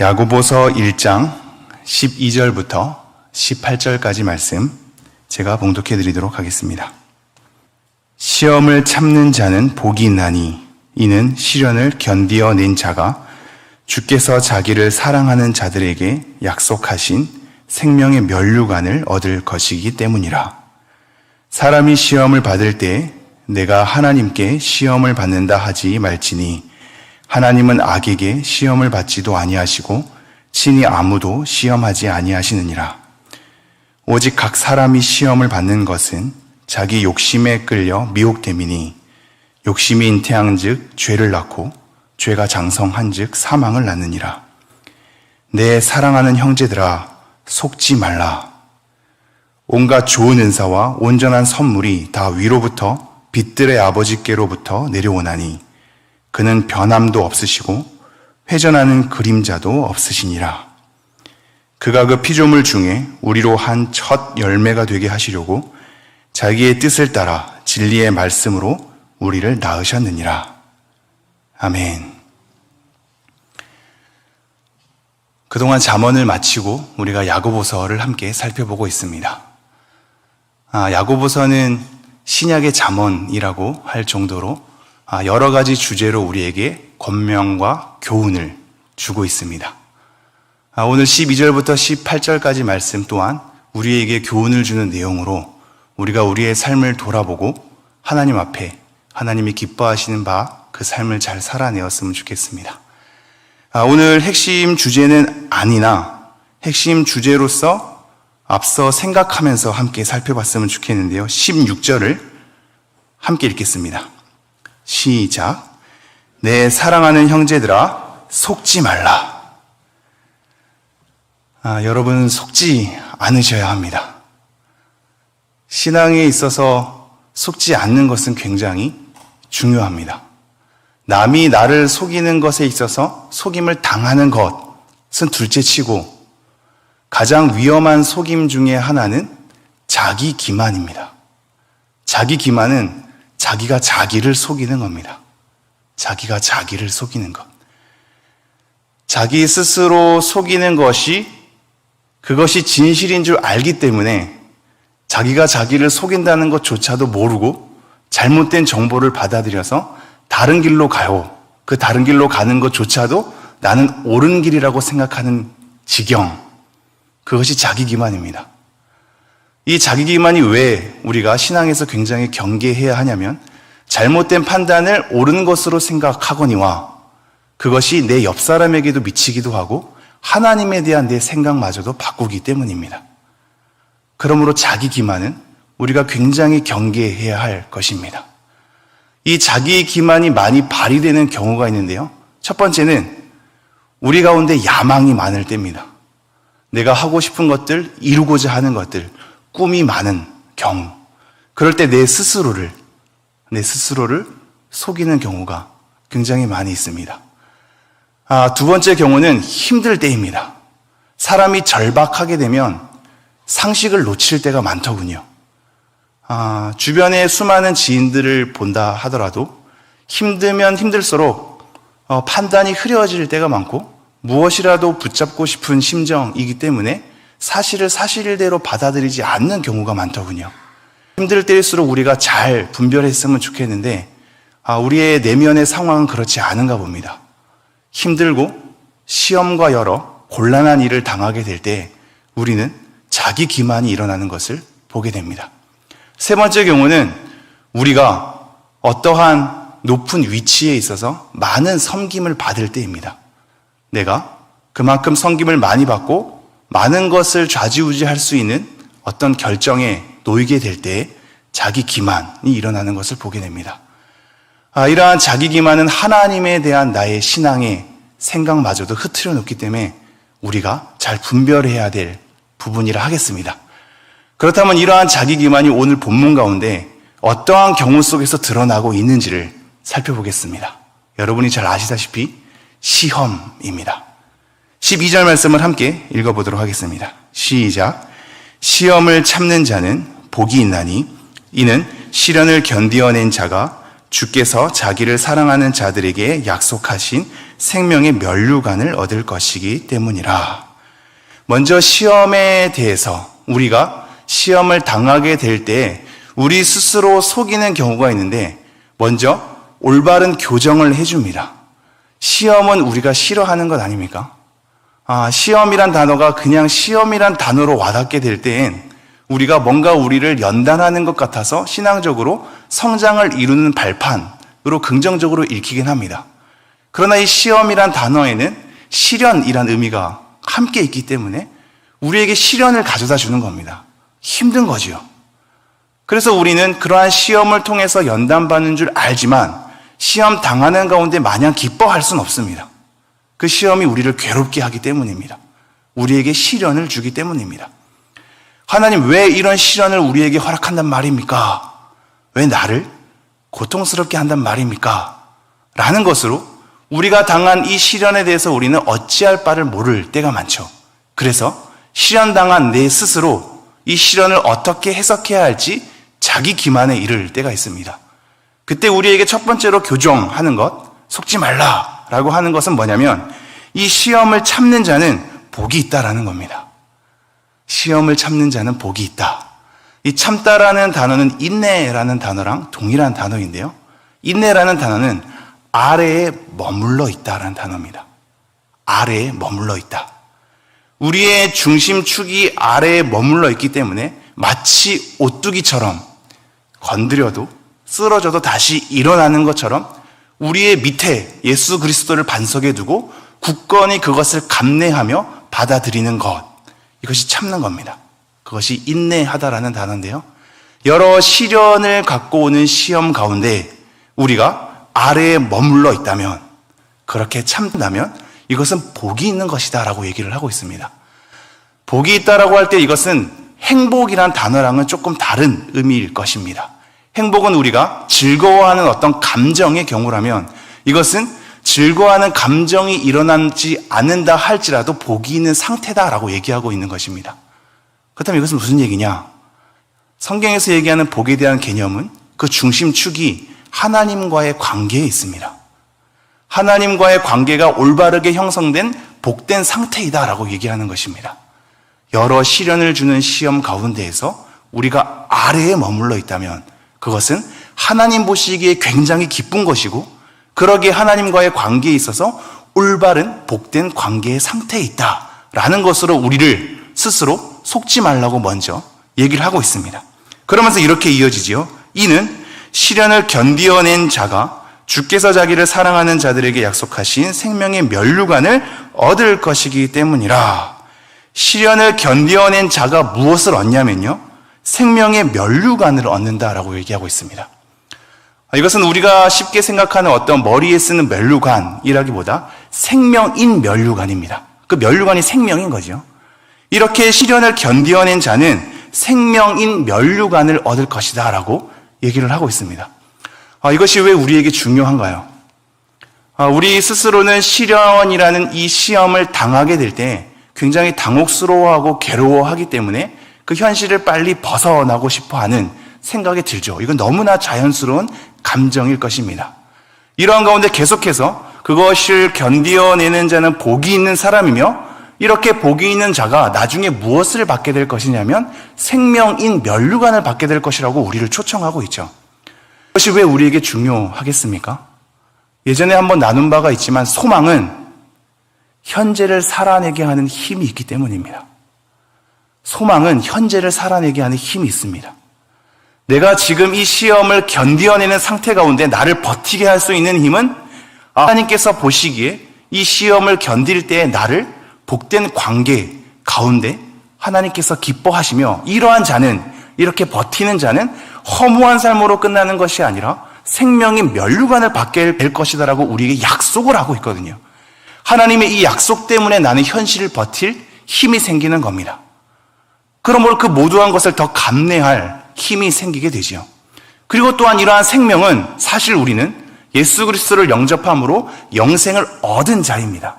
야고보서 1장 12절부터 18절까지 말씀 제가 봉독해 드리도록 하겠습니다. 시험을 참는 자는 복이 있나니 이는 시련을 견디어 낸 자가 주께서 자기를 사랑하는 자들에게 약속하신 생명의 면류관을 얻을 것이기 때문이라. 사람이 시험을 받을 때 내가 하나님께 시험을 받는다 하지 말지니 하나님은 악에게 시험을 받지도 아니하시고 친히 아무도 시험하지 아니하시느니라. 오직 각 사람이 시험을 받는 것은 자기 욕심에 끌려 미혹됨이니 욕심이 잉태한즉 죄를 낳고 죄가 장성한즉 사망을 낳느니라. 내 사랑하는 형제들아 속지 말라. 온갖 좋은 은사와 온전한 선물이 다 위로부터 빛들의 아버지께로부터 내려오나니 그는 변함도 없으시고 회전하는 그림자도 없으시니라. 그가 그 피조물 중에 우리로 한 첫 열매가 되게 하시려고 자기의 뜻을 따라 진리의 말씀으로 우리를 낳으셨느니라. 아멘. 그동안 잠언을 마치고 우리가 야고보서를 함께 살펴보고 있습니다. 아, 야고보서는 신약의 잠언이라고 할 정도로 아, 여러 가지 주제로 우리에게 권명과 교훈을 주고 있습니다. 아, 오늘 12절부터 18절까지 말씀 또한 우리에게 교훈을 주는 내용으로 우리가 우리의 삶을 돌아보고 하나님 앞에 하나님이 기뻐하시는 바 그 삶을 잘 살아내었으면 좋겠습니다. 아, 오늘 핵심 주제는 아니나 핵심 주제로서 앞서 생각하면서 함께 살펴봤으면 좋겠는데요. 16절을 함께 읽겠습니다. 시작. 내 사랑하는 형제들아, 속지 말라. 아, 여러분, 속지 않으셔야 합니다. 신앙에 있어서 속지 않는 것은 굉장히 중요합니다. 남이 나를 속이는 것에 있어서 속임을 당하는 것은 둘째 치고 가장 위험한 속임 중에 하나는 자기 기만입니다. 자기 기만은 자기가 자기를 속이는 겁니다. 자기가 자기를 속이는 것. 자기 스스로 속이는 것이 그것이 진실인 줄 알기 때문에 자기가 자기를 속인다는 것조차도 모르고 잘못된 정보를 받아들여서 다른 길로 가요. 그 다른 길로 가는 것조차도 나는 옳은 길이라고 생각하는 지경. 그것이 자기 기만입니다. 이 자기 기만이 왜 우리가 신앙에서 굉장히 경계해야 하냐면 잘못된 판단을 옳은 것으로 생각하거니와 그것이 내 옆 사람에게도 미치기도 하고 하나님에 대한 내 생각마저도 바꾸기 때문입니다. 그러므로 자기 기만은 우리가 굉장히 경계해야 할 것입니다. 이 자기 기만이 많이 발휘되는 경우가 있는데요. 첫 번째는 우리 가운데 야망이 많을 때입니다. 내가 하고 싶은 것들, 이루고자 하는 것들, 꿈이 많은 경우. 그럴 때 내 스스로를, 내 스스로를 속이는 경우가 굉장히 많이 있습니다. 아, 두 번째 경우는 힘들 때입니다. 사람이 절박하게 되면 상식을 놓칠 때가 많더군요. 아, 주변의 수많은 지인들을 본다 하더라도 힘들면 힘들수록 어, 판단이 흐려질 때가 많고 무엇이라도 붙잡고 싶은 심정이기 때문에 사실을 사실대로 받아들이지 않는 경우가 많더군요. 힘들 때일수록 우리가 잘 분별했으면 좋겠는데 아, 우리의 내면의 상황은 그렇지 않은가 봅니다. 힘들고 시험과 여러 곤란한 일을 당하게 될 때 우리는 자기 기만이 일어나는 것을 보게 됩니다. 세 번째 경우는 우리가 어떠한 높은 위치에 있어서 많은 섬김을 받을 때입니다. 내가 그만큼 섬김을 많이 받고 많은 것을 좌지우지할 수 있는 어떤 결정에 놓이게 될 때 자기 기만이 일어나는 것을 보게 됩니다. 아, 이러한 자기 기만은 하나님에 대한 나의 신앙의 생각마저도 흐트려 놓기 때문에 우리가 잘 분별해야 될 부분이라 하겠습니다. 그렇다면 이러한 자기 기만이 오늘 본문 가운데 어떠한 경우 속에서 드러나고 있는지를 살펴보겠습니다. 여러분이 잘 아시다시피 시험입니다. 12절 말씀을 함께 읽어보도록 하겠습니다. 시작. 시험을 참는 자는 복이 있나니 이는 시련을 견디어낸 자가 주께서 자기를 사랑하는 자들에게 약속하신 생명의 면류관을 얻을 것이기 때문이라. 먼저 시험에 대해서 우리가 시험을 당하게 될 때 우리 스스로 속이는 경우가 있는데 먼저 올바른 교정을 해줍니다. 시험은 우리가 싫어하는 것 아닙니까? 아, 시험이란 단어가 그냥 시험이란 단어로 와닿게 될 때엔 우리가 뭔가 우리를 연단하는 것 같아서 신앙적으로 성장을 이루는 발판으로 긍정적으로 읽히긴 합니다. 그러나 이 시험이란 단어에는 시련이란 의미가 함께 있기 때문에 우리에게 시련을 가져다 주는 겁니다. 힘든 거지요. 그래서 우리는 그러한 시험을 통해서 연단받는 줄 알지만 시험 당하는 가운데 마냥 기뻐할 수는 없습니다. 그 시험이 우리를 괴롭게 하기 때문입니다. 우리에게 시련을 주기 때문입니다. 하나님 왜 이런 시련을 우리에게 허락한단 말입니까? 왜 나를 고통스럽게 한단 말입니까? 라는 것으로 우리가 당한 이 시련에 대해서 우리는 어찌할 바를 모를 때가 많죠. 그래서 시련당한 내 스스로 이 시련을 어떻게 해석해야 할지 자기 기만에 이를 때가 있습니다. 그때 우리에게 첫 번째로 교정하는 것, 속지 말라 라고 하는 것은 뭐냐면 이 시험을 참는 자는 복이 있다라는 겁니다. 시험을 참는 자는 복이 있다. 이 참다라는 단어는 인내라는 단어랑 동일한 단어인데요. 인내라는 단어는 아래에 머물러 있다라는 단어입니다. 아래에 머물러 있다. 우리의 중심축이 아래에 머물러 있기 때문에 마치 오뚜기처럼 건드려도 쓰러져도 다시 일어나는 것처럼 우리의 밑에 예수 그리스도를 반석에 두고 굳건히 그것을 감내하며 받아들이는 것. 이것이 참는 겁니다. 그것이 인내하다라는 단어인데요. 여러 시련을 갖고 오는 시험 가운데 우리가 아래에 머물러 있다면 그렇게 참다면 이것은 복이 있는 것이다라고 얘기를 하고 있습니다. 복이 있다라고 할 때 이것은 행복이란 단어랑은 조금 다른 의미일 것입니다. 행복은 우리가 즐거워하는 어떤 감정의 경우라면 이것은 즐거워하는 감정이 일어나지 않는다 할지라도 복이 있는 상태다라고 얘기하고 있는 것입니다. 그렇다면 이것은 무슨 얘기냐? 성경에서 얘기하는 복에 대한 개념은 그 중심축이 하나님과의 관계에 있습니다. 하나님과의 관계가 올바르게 형성된 복된 상태이다라고 얘기하는 것입니다. 여러 시련을 주는 시험 가운데에서 우리가 아래에 머물러 있다면 그것은 하나님 보시기에 굉장히 기쁜 것이고 그러기에 하나님과의 관계에 있어서 올바른 복된 관계의 상태에 있다라는 것으로 우리를 스스로 속지 말라고 먼저 얘기를 하고 있습니다. 그러면서 이렇게 이어지지요. 이는 시련을 견디어낸 자가 주께서 자기를 사랑하는 자들에게 약속하신 생명의 면류관을 얻을 것이기 때문이라. 시련을 견디어낸 자가 무엇을 얻냐면요. 생명의 면류관을 얻는다라고 얘기하고 있습니다. 이것은 우리가 쉽게 생각하는 어떤 머리에 쓰는 면류관이라기보다 생명인 면류관입니다. 그 면류관이 생명인 거죠. 이렇게 시련을 견디어낸 자는 생명인 면류관을 얻을 것이다 라고 얘기를 하고 있습니다. 아, 이것이 왜 우리에게 중요한가요? 아, 우리 스스로는 시련이라는 이 시험을 당하게 될 때 굉장히 당혹스러워하고 괴로워하기 때문에 그 현실을 빨리 벗어나고 싶어 하는 생각이 들죠. 이건 너무나 자연스러운 감정일 것입니다. 이러한 가운데 계속해서 그것을 견디어내는 자는 복이 있는 사람이며 이렇게 복이 있는 자가 나중에 무엇을 받게 될 것이냐면 생명인 면류관을 받게 될 것이라고 우리를 초청하고 있죠. 그것이 왜 우리에게 중요하겠습니까? 예전에 한번 나눈 바가 있지만 소망은 현재를 살아내게 하는 힘이 있기 때문입니다. 소망은 현재를 살아내게 하는 힘이 있습니다. 내가 지금 이 시험을 견디어내는 상태 가운데 나를 버티게 할 수 있는 힘은 하나님께서 보시기에 이 시험을 견딜 때 나를 복된 관계 가운데 하나님께서 기뻐하시며 이러한 자는 이렇게 버티는 자는 허무한 삶으로 끝나는 것이 아니라 생명의 면류관을 받게 될 것이다라고 우리에게 약속을 하고 있거든요. 하나님의 이 약속 때문에 나는 현실을 버틸 힘이 생기는 겁니다. 그러므로 그 모두한 것을 더 감내할 힘이 생기게 되지요. 그리고 또한 이러한 생명은 사실 우리는 예수 그리스도를 영접함으로 영생을 얻은 자입니다.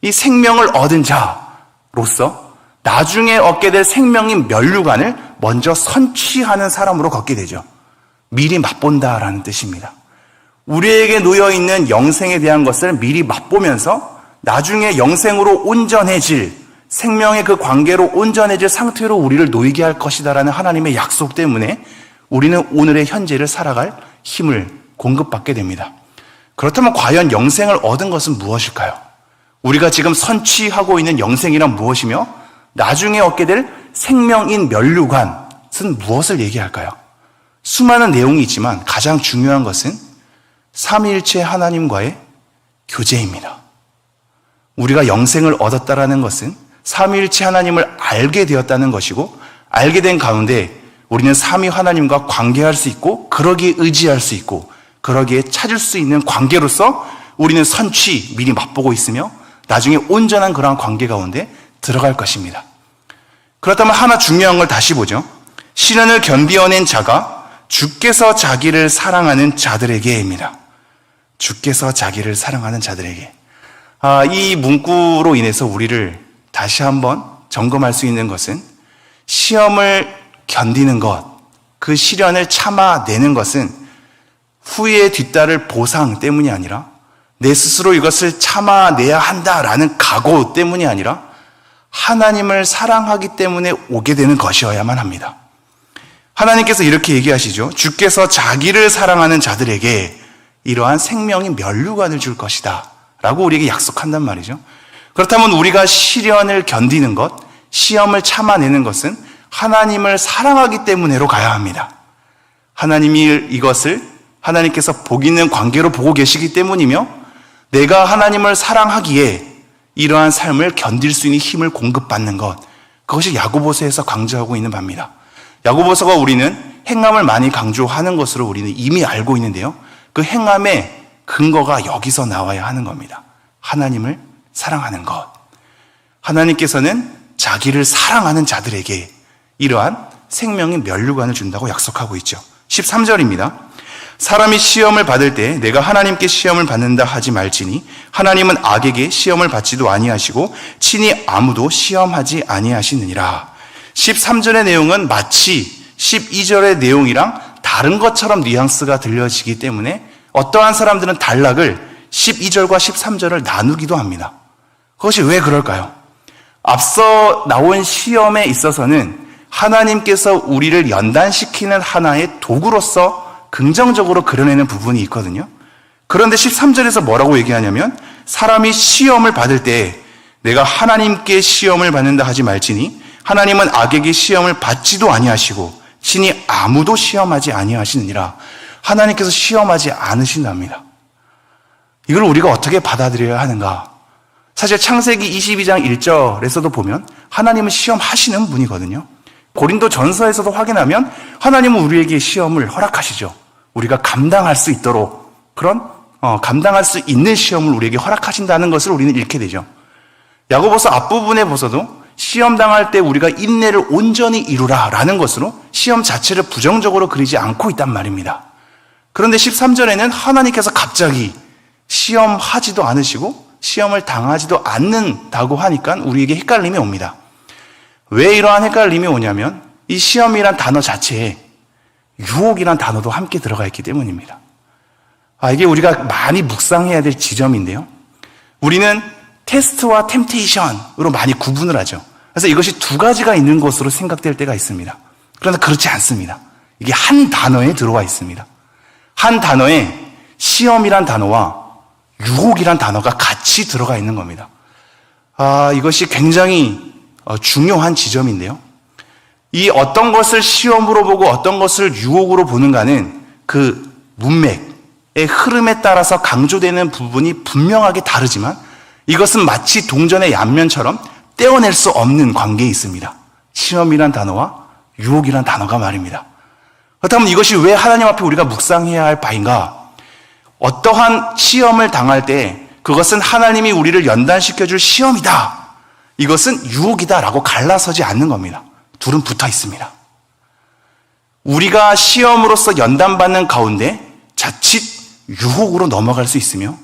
이 생명을 얻은 자로서 나중에 얻게 될 생명인 면류관을 먼저 선취하는 사람으로 걷게 되죠. 미리 맛본다라는 뜻입니다. 우리에게 놓여 있는 영생에 대한 것을 미리 맛보면서 나중에 영생으로 온전해질 생명의 그 관계로 온전해질 상태로 우리를 놓이게 할 것이다라는 하나님의 약속 때문에 우리는 오늘의 현재를 살아갈 힘을 공급받게 됩니다. 그렇다면 과연 영생을 얻은 것은 무엇일까요? 우리가 지금 선취하고 있는 영생이란 무엇이며 나중에 얻게 될 생명인 면류관은 무엇을 얘기할까요? 수많은 내용이 있지만 가장 중요한 것은 삼위일체 하나님과의 교제입니다. 우리가 영생을 얻었다라는 것은 삼위일체 하나님을 알게 되었다는 것이고 알게 된 가운데 우리는 삼위 하나님과 관계할 수 있고 그러기에 의지할 수 있고 그러기에 찾을 수 있는 관계로서 우리는 선취 미리 맛보고 있으며 나중에 온전한 그러한 관계 가운데 들어갈 것입니다. 그렇다면 하나 중요한 걸 다시 보죠. 시련을 견디어낸 자가 주께서 자기를 사랑하는 자들에게입니다. 주께서 자기를 사랑하는 자들에게. 아, 이 문구로 인해서 우리를 다시 한번 점검할 수 있는 것은 시험을 견디는 것, 그 시련을 참아내는 것은 후에 뒤따를 보상 때문이 아니라 내 스스로 이것을 참아내야 한다라는 각오 때문이 아니라 하나님을 사랑하기 때문에 오게 되는 것이어야만 합니다. 하나님께서 이렇게 얘기하시죠. 주께서 자기를 사랑하는 자들에게 이러한 생명의 면류관을 줄 것이다. 라고 우리에게 약속한단 말이죠. 그렇다면 우리가 시련을 견디는 것, 시험을 참아내는 것은 하나님을 사랑하기 때문에로 가야 합니다. 하나님이 이것을 하나님께서 복 있는 관계로 보고 계시기 때문이며 내가 하나님을 사랑하기에 이러한 삶을 견딜 수 있는 힘을 공급받는 것. 그것이 야고보서에서 강조하고 있는 바입니다. 야고보서가 우리는 행함을 많이 강조하는 것으로 우리는 이미 알고 있는데요. 그 행함의 근거가 여기서 나와야 하는 겁니다. 하나님을 사랑하는 것. 하나님께서는 자기를 사랑하는 자들에게 이러한 생명의 면류관을 준다고 약속하고 있죠. 13절입니다. 사람이 시험을 받을 때 내가 하나님께 시험을 받는다 하지 말지니 하나님은 악에게 시험을 받지도 아니하시고 친히 아무도 시험하지 아니하시느니라. 13절의 내용은 마치 12절의 내용이랑 다른 것처럼 뉘앙스가 들려지기 때문에 어떠한 사람들은 단락을 12절과 13절을 나누기도 합니다. 그것이 왜 그럴까요? 앞서 나온 시험에 있어서는 하나님께서 우리를 연단시키는 하나의 도구로서 긍정적으로 그려내는 부분이 있거든요. 그런데 13절에서 뭐라고 얘기하냐면 사람이 시험을 받을 때 내가 하나님께 시험을 받는다 하지 말지니 하나님은 악에게 시험을 받지도 아니하시고 친히 아무도 시험하지 아니하시느니라. 하나님께서 시험하지 않으신답니다. 이걸 우리가 어떻게 받아들여야 하는가? 사실 창세기 22장 1절에서도 보면 하나님은 시험하시는 분이거든요. 고린도 전서에서도 확인하면 하나님은 우리에게 시험을 허락하시죠. 우리가 감당할 수 있도록 그런 어, 감당할 수 있는 시험을 우리에게 허락하신다는 것을 우리는 잃게 되죠. 야고보서 앞부분에 보서도 시험 당할 때 우리가 인내를 온전히 이루라라는 것으로 시험 자체를 부정적으로 그리지 않고 있단 말입니다. 그런데 13절에는 하나님께서 갑자기 시험하지도 않으시고 시험을 당하지도 않는다고 하니까 우리에게 헷갈림이 옵니다. 왜 이러한 헷갈림이 오냐면 이 시험이란 단어 자체에 유혹이란 단어도 함께 들어가 있기 때문입니다. 아, 이게 우리가 많이 묵상해야 될 지점인데요. 우리는 테스트와 템테이션으로 많이 구분을 하죠. 그래서 이것이 두 가지가 있는 것으로 생각될 때가 있습니다. 그러나 그렇지 않습니다. 이게 한 단어에 들어와 있습니다. 한 단어에 시험이란 단어와 유혹이란 단어가 같이 들어가 있는 겁니다. 아, 이것이 굉장히 어, 중요한 지점인데요. 이 어떤 것을 시험으로 보고 어떤 것을 유혹으로 보는가는 그 문맥의 흐름에 따라서 강조되는 부분이 분명하게 다르지만 이것은 마치 동전의 양면처럼 떼어낼 수 없는 관계에 있습니다. 시험이란 단어와 유혹이란 단어가 말입니다. 그렇다면 이것이 왜 하나님 앞에 우리가 묵상해야 할 바인가? 어떠한 시험을 당할 때 그것은 하나님이 우리를 연단시켜 줄 시험이다. 이것은 유혹이다라고 갈라서지 않는 겁니다. 둘은 붙어 있습니다. 우리가 시험으로서 연단받는 가운데 자칫 유혹으로 넘어갈 수 있으며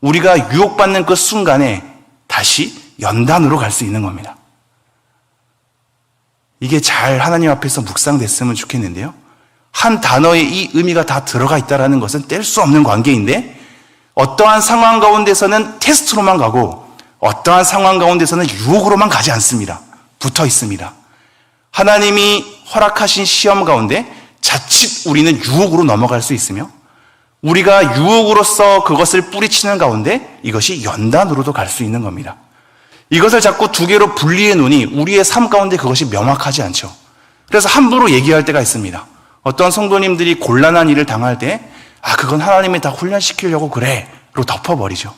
우리가 유혹받는 그 순간에 다시 연단으로 갈 수 있는 겁니다. 이게 잘 하나님 앞에서 묵상됐으면 좋겠는데요. 한 단어에 이 의미가 다 들어가 있다는 것은 뗄 수 없는 관계인데 어떠한 상황 가운데서는 테스트로만 가고 어떠한 상황 가운데서는 유혹으로만 가지 않습니다. 붙어 있습니다. 하나님이 허락하신 시험 가운데 자칫 우리는 유혹으로 넘어갈 수 있으며 우리가 유혹으로서 그것을 뿌리치는 가운데 이것이 연단으로도 갈 수 있는 겁니다. 이것을 자꾸 두 개로 분리해 놓으니 우리의 삶 가운데 그것이 명확하지 않죠. 그래서 함부로 얘기할 때가 있습니다. 어떤 성도님들이 곤란한 일을 당할 때, 아, 그건 하나님이 다 훈련시키려고 그래. 로 덮어버리죠.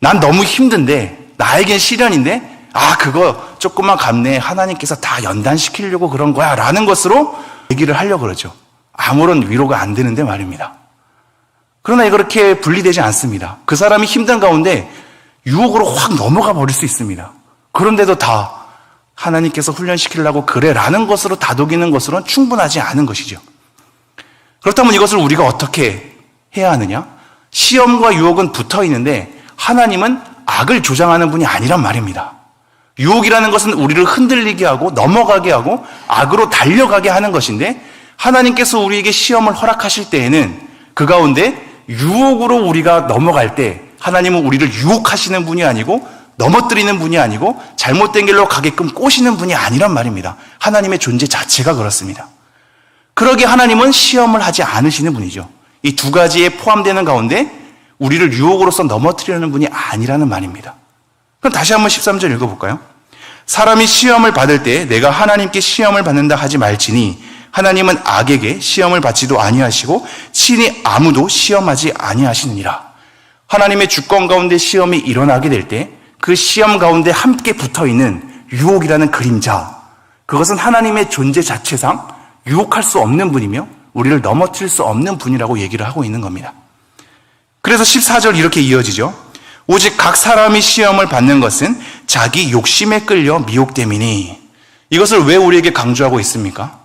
난 너무 힘든데, 나에겐 시련인데, 아, 그거 조금만 감내. 하나님께서 다 연단시키려고 그런 거야. 라는 것으로 얘기를 하려고 그러죠. 아무런 위로가 안 되는데 말입니다. 그러나 그렇게 분리되지 않습니다. 그 사람이 힘든 가운데 유혹으로 확 넘어가 버릴 수 있습니다. 그런데도 다 하나님께서 훈련시키려고 그래라는 것으로 다독이는 것으로는 충분하지 않은 것이죠. 그렇다면 이것을 우리가 어떻게 해야 하느냐? 시험과 유혹은 붙어 있는데 하나님은 악을 조장하는 분이 아니란 말입니다. 유혹이라는 것은 우리를 흔들리게 하고 넘어가게 하고 악으로 달려가게 하는 것인데 하나님께서 우리에게 시험을 허락하실 때에는 그 가운데 유혹으로 우리가 넘어갈 때 하나님은 우리를 유혹하시는 분이 아니고 넘어뜨리는 분이 아니고 잘못된 길로 가게끔 꼬시는 분이 아니란 말입니다. 하나님의 존재 자체가 그렇습니다. 그러게 하나님은 시험을 하지 않으시는 분이죠. 이 두 가지에 포함되는 가운데 우리를 유혹으로서 넘어뜨리는 분이 아니라는 말입니다. 그럼 다시 한번 13절 읽어볼까요? 사람이 시험을 받을 때 내가 하나님께 시험을 받는다 하지 말지니 하나님은 악에게 시험을 받지도 아니하시고 친히 아무도 시험하지 아니하시느니라. 하나님의 주권 가운데 시험이 일어나게 될 때 그 시험 가운데 함께 붙어 있는 유혹이라는 그림자. 그것은 하나님의 존재 자체상 유혹할 수 없는 분이며 우리를 넘어뜨릴 수 없는 분이라고 얘기를 하고 있는 겁니다. 그래서 14절 이렇게 이어지죠. 오직 각 사람이 시험을 받는 것은 자기 욕심에 끌려 미혹됨이니 이것을 왜 우리에게 강조하고 있습니까?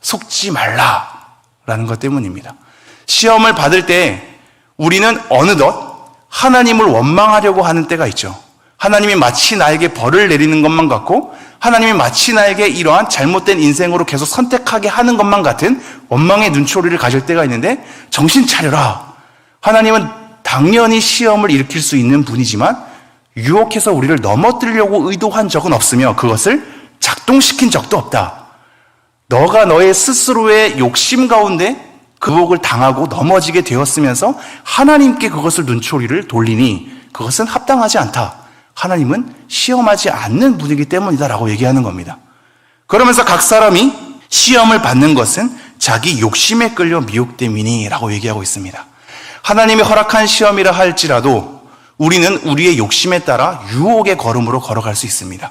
속지 말라라는 것 때문입니다. 시험을 받을 때 우리는 어느덧 하나님을 원망하려고 하는 때가 있죠. 하나님이 마치 나에게 벌을 내리는 것만 같고 하나님이 마치 나에게 이러한 잘못된 인생으로 계속 선택하게 하는 것만 같은 원망의 눈초리를 가질 때가 있는데 정신 차려라. 하나님은 당연히 시험을 일으킬 수 있는 분이지만 유혹해서 우리를 넘어뜨리려고 의도한 적은 없으며 그것을 작동시킨 적도 없다. 너가 너의 스스로의 욕심 가운데 그 유혹을 당하고 넘어지게 되었으면서 하나님께 그것을 눈초리를 돌리니 그것은 합당하지 않다. 하나님은 시험하지 않는 분이기 때문이다라고 얘기하는 겁니다. 그러면서 각 사람이 시험을 받는 것은 자기 욕심에 끌려 미혹됨이니라고 얘기하고 있습니다. 하나님이 허락한 시험이라 할지라도 우리는 우리의 욕심에 따라 유혹의 걸음으로 걸어갈 수 있습니다.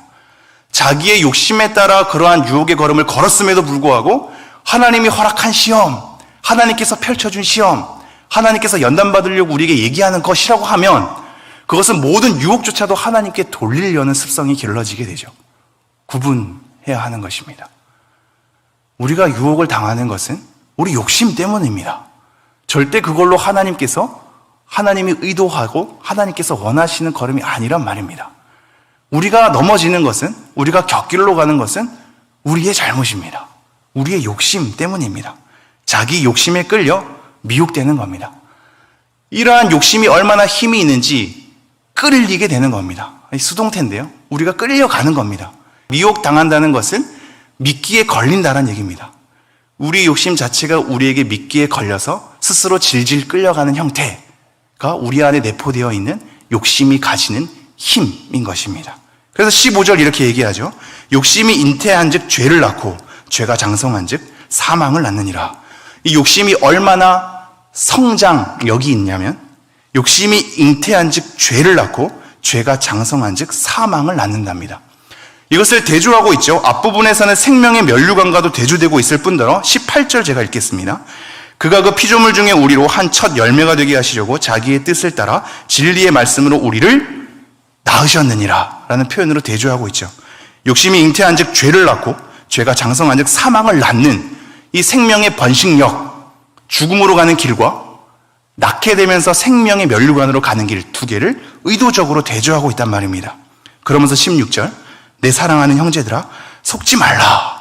자기의 욕심에 따라 그러한 유혹의 걸음을 걸었음에도 불구하고 하나님이 허락한 시험, 하나님께서 펼쳐준 시험, 하나님께서 연단받으려고 우리에게 얘기하는 것이라고 하면 그것은 모든 유혹조차도 하나님께 돌리려는 습성이 길러지게 되죠. 구분해야 하는 것입니다. 우리가 유혹을 당하는 것은 우리 욕심 때문입니다. 절대 그걸로 하나님께서 하나님이 의도하고 하나님께서 원하시는 걸음이 아니란 말입니다. 우리가 넘어지는 것은 우리가 곁길로 가는 것은 우리의 잘못입니다. 우리의 욕심 때문입니다. 자기 욕심에 끌려 미혹되는 겁니다. 이러한 욕심이 얼마나 힘이 있는지 끌리게 되는 겁니다. 수동태인데요. 우리가 끌려가는 겁니다. 미혹 당한다는 것은 미끼에 걸린다는 얘기입니다. 우리 욕심 자체가 우리에게 미끼에 걸려서 스스로 질질 끌려가는 형태가 우리 안에 내포되어 있는 욕심이 가지는 힘인 것입니다. 그래서 15절 이렇게 얘기하죠. 욕심이 잉태한 즉 죄를 낳고 죄가 장성한 즉 사망을 낳느니라. 이 욕심이 얼마나 성장력이 있냐면 욕심이 잉태한 즉 죄를 낳고 죄가 장성한 즉 사망을 낳는답니다. 이것을 대조하고 있죠. 앞부분에서는 생명의 면류관과도 대조되고 있을 뿐더러 18절 제가 읽겠습니다. 그가 그 피조물 중에 우리로 한 첫 열매가 되게 하시려고 자기의 뜻을 따라 진리의 말씀으로 우리를 낳으셨느니라 라는 표현으로 대조하고 있죠. 욕심이 잉태한 즉 죄를 낳고 죄가 장성한 즉 사망을 낳는 이 생명의 번식력, 죽음으로 가는 길과 낳게 되면서 생명의 면류관으로 가는 길 두 개를 의도적으로 대조하고 있단 말입니다. 그러면서 16절, 내 사랑하는 형제들아, 속지 말라.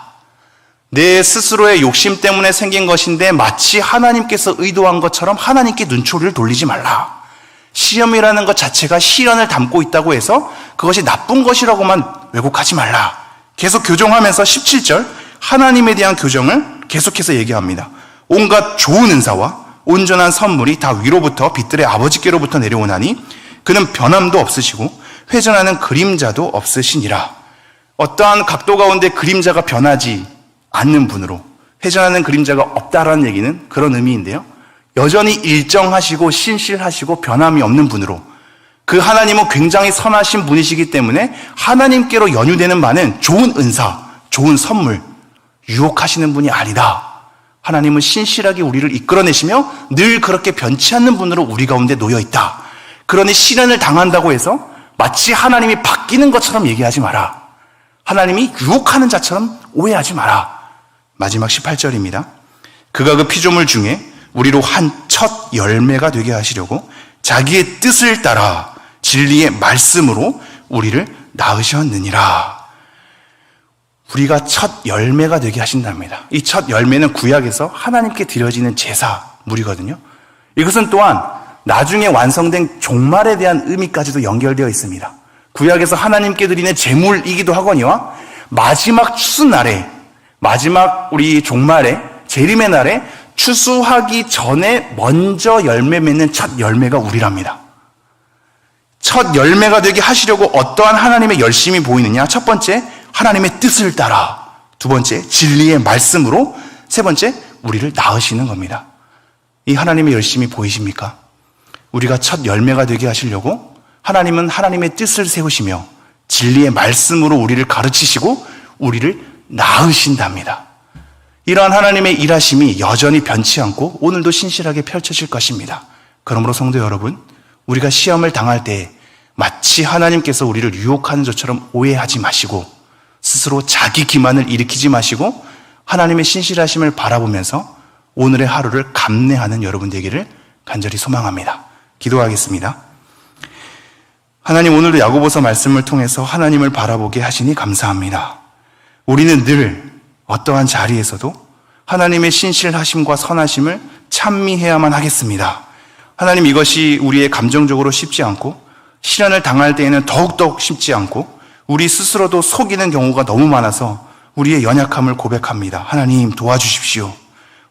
내 스스로의 욕심 때문에 생긴 것인데 마치 하나님께서 의도한 것처럼 하나님께 눈초리를 돌리지 말라. 시험이라는 것 자체가 시련을 담고 있다고 해서 그것이 나쁜 것이라고만 왜곡하지 말라. 계속 교정하면서 17절 하나님에 대한 교정을 계속해서 얘기합니다. 온갖 좋은 은사와 온전한 선물이 다 위로부터 빛들의 아버지께로부터 내려오나니 그는 변함도 없으시고 회전하는 그림자도 없으시니라. 어떠한 각도 가운데 그림자가 변하지 않는 분으로 회전하는 그림자가 없다라는 얘기는 그런 의미인데요. 여전히 일정하시고 신실하시고 변함이 없는 분으로 그 하나님은 굉장히 선하신 분이시기 때문에 하나님께로 연유되는 많은 좋은 은사, 좋은 선물, 유혹하시는 분이 아니다. 하나님은 신실하게 우리를 이끌어내시며 늘 그렇게 변치 않는 분으로 우리 가운데 놓여 있다. 그러니 시련을 당한다고 해서 마치 하나님이 바뀌는 것처럼 얘기하지 마라. 하나님이 유혹하는 자처럼 오해하지 마라. 마지막 18절입니다. 그가 그 피조물 중에 우리로 한 첫 열매가 되게 하시려고 자기의 뜻을 따라 진리의 말씀으로 우리를 낳으셨느니라. 우리가 첫 열매가 되게 하신답니다. 이 첫 열매는 구약에서 하나님께 드려지는 제사물이거든요. 이것은 또한 나중에 완성된 종말에 대한 의미까지도 연결되어 있습니다. 구약에서 하나님께 드리는 제물이기도 하거니와 마지막 추수날에 마지막 우리 종말에 재림의 날에 추수하기 전에 먼저 열매 맺는 첫 열매가 우리랍니다. 첫 열매가 되게 하시려고 어떠한 하나님의 열심이 보이느냐? 첫 번째, 하나님의 뜻을 따라. 두 번째, 진리의 말씀으로. 세 번째, 우리를 낳으시는 겁니다. 이 하나님의 열심이 보이십니까? 우리가 첫 열매가 되게 하시려고 하나님은 하나님의 뜻을 세우시며 진리의 말씀으로 우리를 가르치시고 우리를 낳으신답니다. 이러한 하나님의 일하심이 여전히 변치 않고 오늘도 신실하게 펼쳐질 것입니다. 그러므로 성도 여러분, 우리가 시험을 당할 때 마치 하나님께서 우리를 유혹하는 것처럼 오해하지 마시고 스스로 자기 기만을 일으키지 마시고 하나님의 신실하심을 바라보면서 오늘의 하루를 감내하는 여러분 되기를 간절히 소망합니다. 기도하겠습니다. 하나님 오늘도 야고보서 말씀을 통해서 하나님을 바라보게 하시니 감사합니다. 우리는 늘 어떠한 자리에서도 하나님의 신실하심과 선하심을 찬미해야만 하겠습니다. 하나님 이것이 우리의 감정적으로 쉽지 않고 시련을 당할 때에는 더욱더 쉽지 않고 우리 스스로도 속이는 경우가 너무 많아서 우리의 연약함을 고백합니다. 하나님 도와주십시오.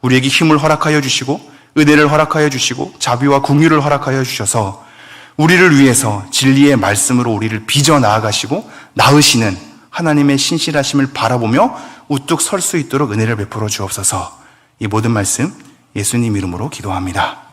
우리에게 힘을 허락하여 주시고 은혜를 허락하여 주시고 자비와 궁유를 허락하여 주셔서 우리를 위해서 진리의 말씀으로 우리를 빚어 나아가시고 나으시는 하나님의 신실하심을 바라보며 우뚝 설 수 있도록 은혜를 베풀어 주옵소서. 이 모든 말씀 예수님 이름으로 기도합니다.